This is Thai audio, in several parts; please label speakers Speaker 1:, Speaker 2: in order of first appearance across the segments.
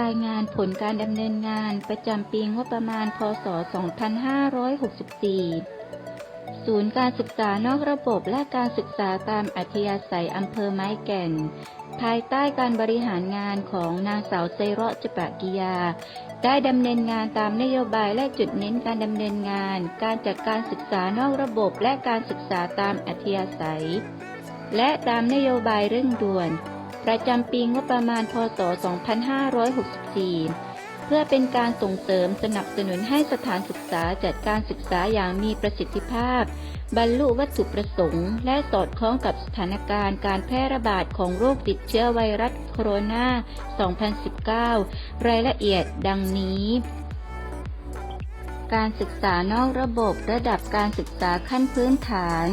Speaker 1: รายงานผลการดำเนินงานประจำปีงบประมาณ พศ 2564 ศูนย์การศึกษานอกระบบและการศึกษาตามอัธยาศัยอำเภอไม้แก่น ภายใต้การบริหารงานของนางสาวไซเราะจปะกิยา ได้ดำเนินงานตามนโยบายและจุดเน้นการดำเนินงาน การจัดการศึกษานอกระบบและการศึกษาตามอัธยาศัย และตามนโยบายเร่งด่วน ประจำปีงบประมาณพศ 2564 เพื่อเป็นการส่งเสริมสนับสนุนให้สถานศึกษาจัดการศึกษาอย่างมีประสิทธิภาพ บรรลุวัตถุประสงค์ และสอดคล้องกับสถานการณ์การแพร่ระบาดของโรคติดเชื้อไวรัสโคโรนา 2019 รายละเอียดดังนี้การศึกษานอกระบบระดับการศึกษาขั้นพื้นฐาน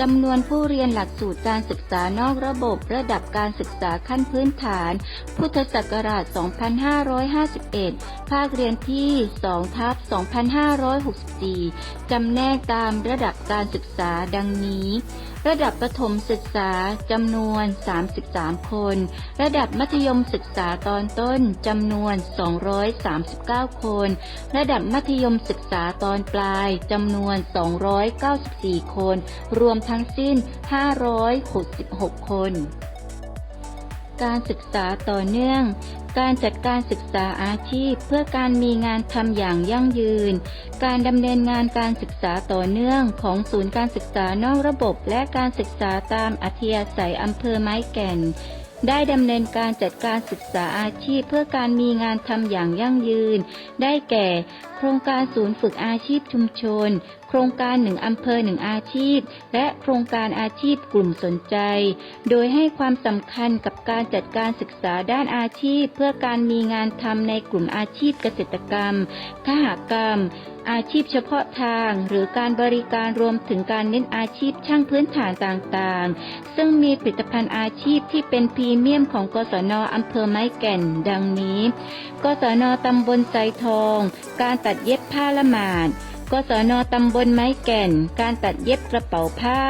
Speaker 1: จำนวนผู้เรียนหลักสูตรการศึกษานอกระบบระดับการศึกษาขั้นพื้นฐาน พุทธศักราช 2551 ภาคเรียนที่2ทับ2564 จำแนกตามระดับการศึกษาดังนี้ ระดับประถมศึกษาจำนวน 33 คน ระดับมัธยมศึกษาตอนต้นจำนวน 239 คน ระดับมัธยมศึกษาตอนปลายจำนวน 294 คน รวมทั้งสิ้น 566 คน การศึกษาต่อเนื่องการจัดการศึกษาอาชีพเพื่อการมีงานทำอย่างยั่งยืน การดำเนินงานการศึกษาต่อเนื่องของศูนย์การศึกษานอกระบบ และการศึกษาตามอัธยาศัยอำเภอไม้แก่น ได้ดำเนินการจัดการศึกษาอาชีพเพื่อการมีงานทำอย่างยั่งยืน ได้แก่ โครงการศูนย์ฝึกอาชีพชุมชน โครงการหนึ่งอำเภอหนึ่งอาชีพ และโครงการอาชีพกลุ่มสนใจ โดยให้ความสำคัญกับการจัดการศึกษาด้านอาชีพ เพื่อการมีงานทำในกลุ่มอาชีพเกษตรกรรมขหกรรม อาชีพเฉพาะทางหรือการบริการรวมถึงการเน้นอาชีพช่างพื้นฐานต่างๆ ซึ่งมีผลิตภัณฑ์อาชีพที่เป็นพรีเมียมของกศนอำเภอไม้แก่น ดังนี้ กศนตำบลไซทอง การตัดเย็บผ้าละหมาดกศนตำบลไม้แก่น การตัดเย็บกระเป๋าผ้า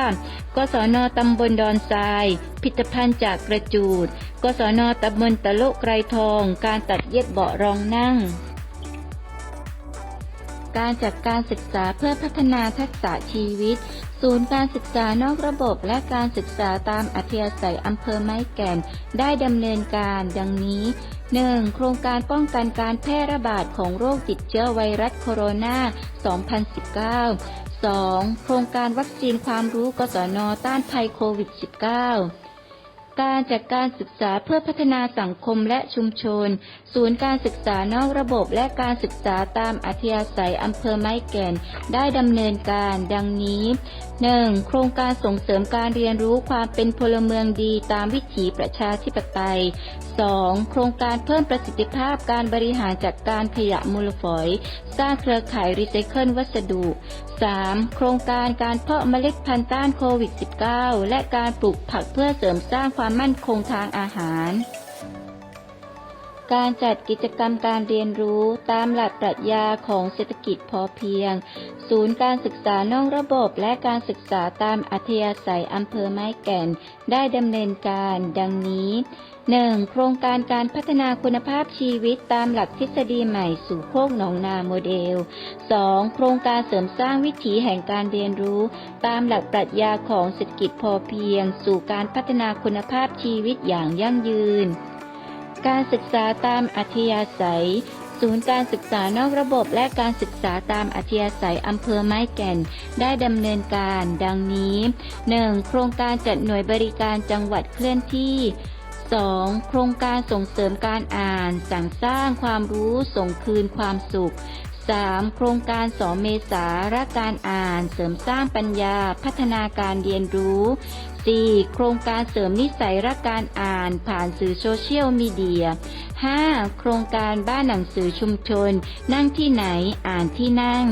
Speaker 1: กศนตำบลดอนทรายผลิตภัณฑ์จากกระจูด กศนตำบลตะโลกไกรทอง การตัดเย็บเบาะรองนั่ง การจัดการศึกษาเพื่อพัฒนาทักษะชีวิต ศูนย์การศึกษานอกระบบและการศึกษาตามอัธยาศัยอำเภอไม้แก่น ได้ดำเนินการดังนี้ 1. โครงการป้องกันการแพร่ระบาดของโรคติดเชื้อไวรัสโคโรนา 2019 2. โครงการวัคซีนความรู้กศนต้านภัยโควิด -19 การจัดการศึกษาเพื่อพัฒนาสังคมและชุมชน ศูนย์การศึกษานอกระบบและการศึกษาตามอัธยาศัยอำเภอไม้แก่น ได้ดำเนินการ ดังนี้ 1. โครงการส่งเสริมการเรียนรู้ความเป็นพลเมืองดีตามวิถีประชาธิปไตย 2. โครงการเพิ่มประสิทธิภาพการบริหารจัดการขยะมูลฝอย สร้างเครือข่ายรีไซเคิลวัสดุ 3. โครงการการเพาะเมล็ดพันธุ์ต้านโควิด -19 และการปลูกผักเพื่อเสริมสร้างความมั่นคงทางอาหาร การจัดกิจกรรมการเรียนรู้ตามหลักปรัชญาของเศรษฐกิจพอเพียง ศูนย์การศึกษานอกระบบและการศึกษาตามอัธยาศัยอำเภอไม้แก่น ได้ดำเนินการดังนี้ 1. โครงการการพัฒนาคุณภาพชีวิตตามหลักทฤษฎีใหม่สู่โคกหนองนาโมเดล 2. โครงการเสริมสร้างวิถีแห่งการเรียนรู้ ตามหลักปรัชญาของเศรษฐกิจพอเพียง สู่การพัฒนาคุณภาพชีวิตอย่างยั่งยืน การศึกษาตามอัธยาศัย ศูนย์การศึกษานอกระบบและการศึกษาตามอัธยาศัยอำเภอไม้แก่น ได้ดำเนินการ ดังนี้ 1. โครงการจัดหน่วยบริการจังหวัดเคลื่อนที่ 2. โครงการส่งเสริมการอ่าน สั่งสร้างความรู้ส่งคืนความสุข 3. โครงการสอเมษาระการอ่าน เสริมสร้างปัญญา พัฒนาการเรียนรู้ 4. โครงการเสริมนิสัยละกการอ่าน ผ่านสื่อโซเชียลมีเดีย 5. โครงการบ้านหนังสือชุมชน นั่งที่ไหนอ่านที่นั่ง